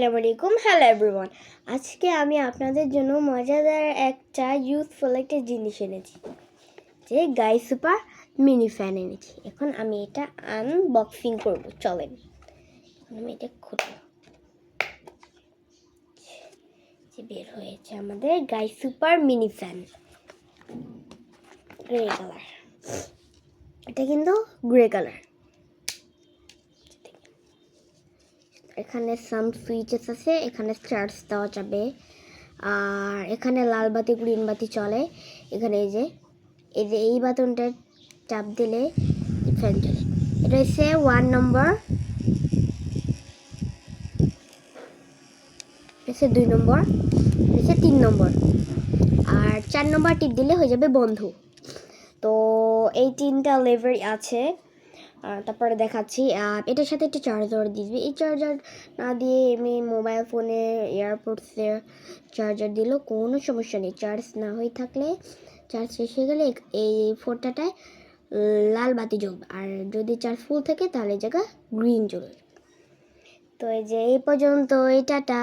আসসালামু আলাইকুম। Hello everyone আজকে আমি আপনাদের জন্য মজাদার একটা ইউথফুল একটা জিনিস এনেছি। যে গাই সুপার মিনি ফ্যান এনেছি। এখন আমি এটা আনবক্সিং করব। চলেন। আমি এটা খুলব। যে বের হয়েছে আমাদের গাই super mini fan grey colour এটা কিন্তু গ্রে কালার এখানে সাম সুইচেস আছে, এখানে চার্জ দেওয়া যাবে। আর এখানে লাল বাতি গ্রিন বাতি চলে। এখানে এই যে এই যে এই বাটনটা চাপ দিলে ফ্যান চলে। এটা হচ্ছে ওয়ান নম্বর হচ্ছে দুই নম্বর হচ্ছে তিন নম্বর আর চার নম্বর টিপ দিলে হয়ে যাবে বন্ধু। তো এই তিনটা লেভার আছে। তারপরে দেখাচ্ছি। এটার সাথে একটা চার্জার দিবি। এই চার্জার না দিয়ে আমি মোবাইল ফোনে এয়ারপোর্টসে চার্জার দিলেও কোনো সমস্যা নেই। চার্জ না হয়ে থাকলে চার্জ শেষ হয়ে গেলে এই ফোনটাটায় লাল বাতি জ্বলবে। আর যদি চার্জ ফুল থাকে তাহলে জায়গা গ্রিন জ্বলবে। তো এই যে এই পর্যন্ত এই টাটা।